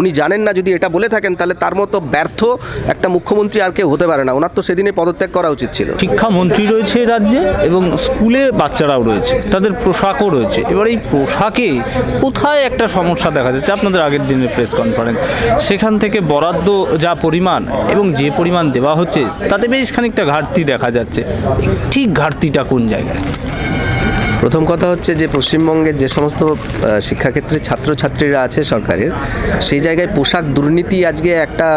উনি জানেন না, যদি এটা বলে থাকেন, তাহলে তার মতো ব্যর্থ একটা মুখ্যমন্ত্রী আর কেউ হতে পারে না। ওনার তো সেদিনে পদত্যাগ করা উচিত ছিল। শিক্ষামন্ত্রী রয়েছে রাজ্যে এবং স্কুলে বাচ্চারাও রয়েছে, তাদের পোশাকও রয়েছে। এবার এই পোশাকে কোথায় একটা সমস্যা দেখা যাচ্ছে? আপনাদের আগের দিনের প্রেস কনফারেন্স। সেখান থেকে বরাদ্দ যা পরিমাণ এবং যে পরিমাণ দেওয়া হচ্ছে, তাতে বেশ খানিকটা ঘাটতি দেখা যাচ্ছে। ঠিক ঘাটতিটা কোন জায়গায়? প্রথম কথা হচ্ছে যে পশ্চিমবঙ্গের যে সমস্ত শিক্ষাক্ষেত্রে ছাত্রছাত্রীরা আছে সরকারের, সেই জায়গায় পোশাক দুর্নীতি আজকে একটা,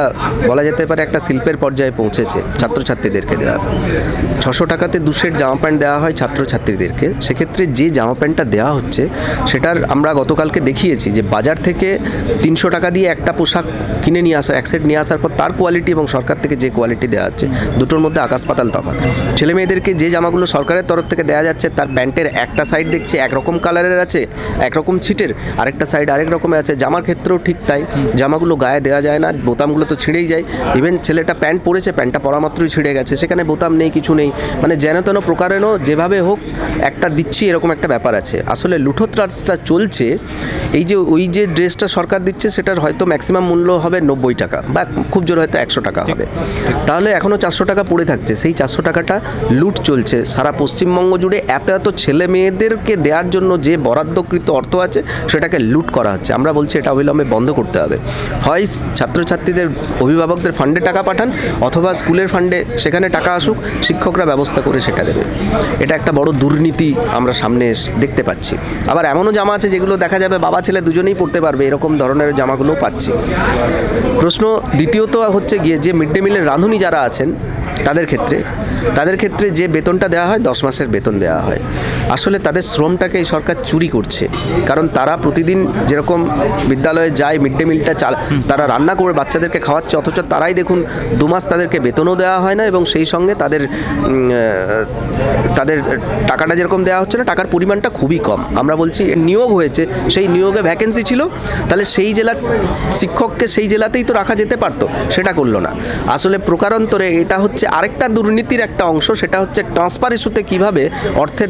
বলা যেতে পারে একটা শিল্পের পর্যায়ে পৌঁছেছে ছাত্রছাত্রীদেরকে দেওয়া। ছশো টাকাতে দু সেট জামা প্যান্ট দেওয়া হয় ছাত্রছাত্রীদেরকে। সেক্ষেত্রে যে জামা প্যান্টটা দেওয়া হচ্ছে, সেটার আমরা গতকালকে দেখিয়েছি যে বাজার থেকে তিনশো টাকা দিয়ে একটা পোশাক কিনে নিয়ে আসা, এক সেট নিয়ে আসার পর তার কোয়ালিটি এবং সরকার থেকে যে কোয়ালিটি দেওয়া হচ্ছে, দুটোর মধ্যে আকাশ পাতাল তফাৎ। ছেলে মেয়েদেরকে যে জামাগুলো সরকারের তরফ থেকে দেওয়া যাচ্ছে, তার প্যান্টের একটা সাইড দেখছে একরকম কালারের আছে, একরকম ছিটের, আরেকটা সাইড আরেক রকমের আছে। জামার ক্ষেত্রেও ঠিক তাই। জামাগুলো গায়ে দেওয়া যায় না, বোতামগুলো তো ছিঁড়েই যায়। ইভেন ছেলেটা প্যান্ট পরেছে, প্যান্টটা পরা মাত্রই ছিঁড়ে গেছে। সেখানে বোতাম নেই, কিছু নেই। মানে যেন তেন প্রকারেণও যেভাবে হোক, একটা দিচ্ছি, এরকম একটা ব্যাপার আছে। আসলে লুঠোত্রাসটা চলছে, এই যে ওই যে ড্রেসটা সরকার দিচ্ছে, সেটার হয়তো ম্যাক্সিমাম মূল্য হবে নব্বই টাকা। বা খুব জোর হয়তো একশো টাকা হবে। তাহলে এখনও চারশো টাকা পড়ে থাকছে। সেই চারশো টাকাটা লুট চলছে। সারা পশ্চিমবঙ্গ জুড়ে এত এত ছেলে মেয়েদেরকে দেওয়ার জন্য যে বরাদ্দকৃত অর্থ আছে, সেটাকে লুট করা হচ্ছে। আমরা বলছি এটা অবিলম্বে বন্ধ করতে হবে। হয় ছাত্রছাত্রীদের, অভিভাবকদের ফান্ডে টাকা পাঠান, অথবা স্কুলের ফান্ডে সেখানে টাকা আসুক, শিক্ষকরা ব্যবস্থা করে সেটা দেবে। এটা একটা বড় দুর্নীতি আমরা সামনে দেখতে পাচ্ছি। আবার এমনও জামা আছে যেগুলো দেখা যাবে বাবা ছেলে দুজনেই পড়তে পারবে, এরকম ধরনের জামাগুলো পাচ্ছি। প্রশ্ন দ্বিতীয়ত হচ্ছে গিয়ে যে মিড ডে মিলের রাঁধুনি যারা আছেন, তাদের ক্ষেত্রে তাদের ক্ষেত্রে যে বেতনটা দেওয়া হয়, দশ মাসের বেতন দেওয়া হয়। আসলে তাদের শ্রমটাকে এই সরকার চুরি করছে। কারণ তারা প্রতিদিন যেরকম বিদ্যালয়ে যায় মিড ডে মিলটা চাল তারা রান্না করে বাচ্চাদেরকে খাওয়াচ্ছে অথচ তারাই দেখুন দু মাস তাদেরকে বেতনও দেওয়া হয় না এবং সেই সঙ্গে তাদের তাদের টাকাটা যেরকম দেওয়া হচ্ছে না টাকার পরিমাণটা খুবই কম। আমরা বলছি নিয়োগ হয়েছে সেই নিয়োগে ভ্যাকেন্সি ছিল তাহলে সেই জেলা শিক্ষককে সেই জেলাতেই তো রাখা যেতে পারতো সেটা করল না। আসলে প্রকারান্তরে এটা হচ্ছে আরেকটা দুর্নীতির একটা অংশ সেটা হচ্ছে ট্রান্সফার ইস্যুতে কীভাবে অর্থের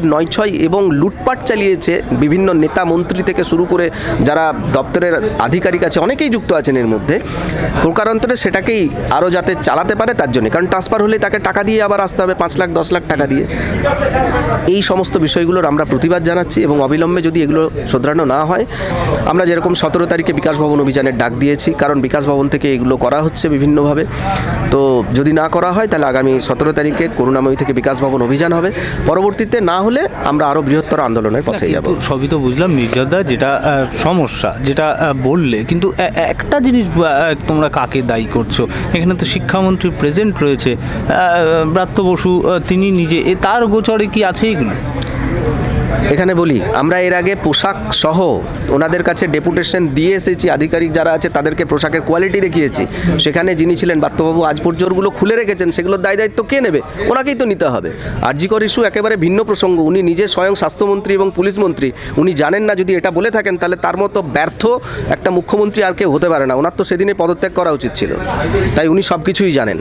নয়ছয় এবং লুটপাট চালিয়েছে বিভিন্ন নেতা মন্ত্রী থেকে শুরু করে যারা দপ্তরের আধিকারিক আছে, অনেকেই যুক্ত আছেন এর মধ্যে। প্রকারান্তরে সেটাকেই আরও যাতে চালাতে পারে তার জন্য। কারণ ট্রান্সফার হলে তাকে টাকা দিয়ে আবার আসতে হবে, পাঁচ লাখ, দশ লাখ টাকা দিয়ে। এই সমস্ত বিষয়গুলোর আমরা প্রতিবাদ জানাচ্ছি এবং অবিলম্বে যদি এগুলো শোধরানো না হয়, আমরা যেরকম সতেরো তারিখে বিকাশ ভবন অভিযানের ডাক দিয়েছি, কারণ বিকাশ ভবন থেকে এগুলো করা হচ্ছে বিভিন্নভাবে। তো যদি না করা হয় তাহলে আগামী সতেরো তারিখে করুণাময়ী থেকে বিকাশ ভবন অভিযান হবে। পরবর্তীতে না হলে আমরা আরও বৃহত্তর আন্দোলনের পথে যাব। সবই তো বুঝলাম নির্যাতদা যেটা সমস্যা যেটা বললে কিন্তু একটা জিনিস তোমরা কাকে দায়ী করছ? এখানে তো শিক্ষামন্ত্রী প্রেজেন্ট রয়েছে। ব্রাত্য বসু তিনি নিজে এ তার গোচরে কি আছে এগুলো? এখানে বলি, আমরা এর আগে পোশাক সহ ওনাদের কাছে ডেপুটেশন দিয়ে এসেছি, আধিকারিক যারা আছে তাদেরকে পোশাকের কোয়ালিটি দেখিয়েছি। সেখানে যিনি ছিলেন বাত্যবাবু, আজ পর্যন্ত ওগুলো খুলে রেখেছেন সেগুলোর দায় দায়িত্ব কে নেবে? ওনাকেই তো নিতে হবে। আরজিকর ইস্যু একেবারে ভিন্ন প্রসঙ্গ, উনি নিজে স্বয়ং স্বাস্থ্যমন্ত্রী এবং পুলিশ মন্ত্রী। উনি জানেন না, যদি এটা বলে থাকেন, তাহলে তার মতো ব্যর্থ একটা মুখ্যমন্ত্রী আর কেউ হতে পারে না। ওনার তো সেদিনে পদত্যাগ করা উচিত ছিল। তাই উনি সব কিছুই জানেন।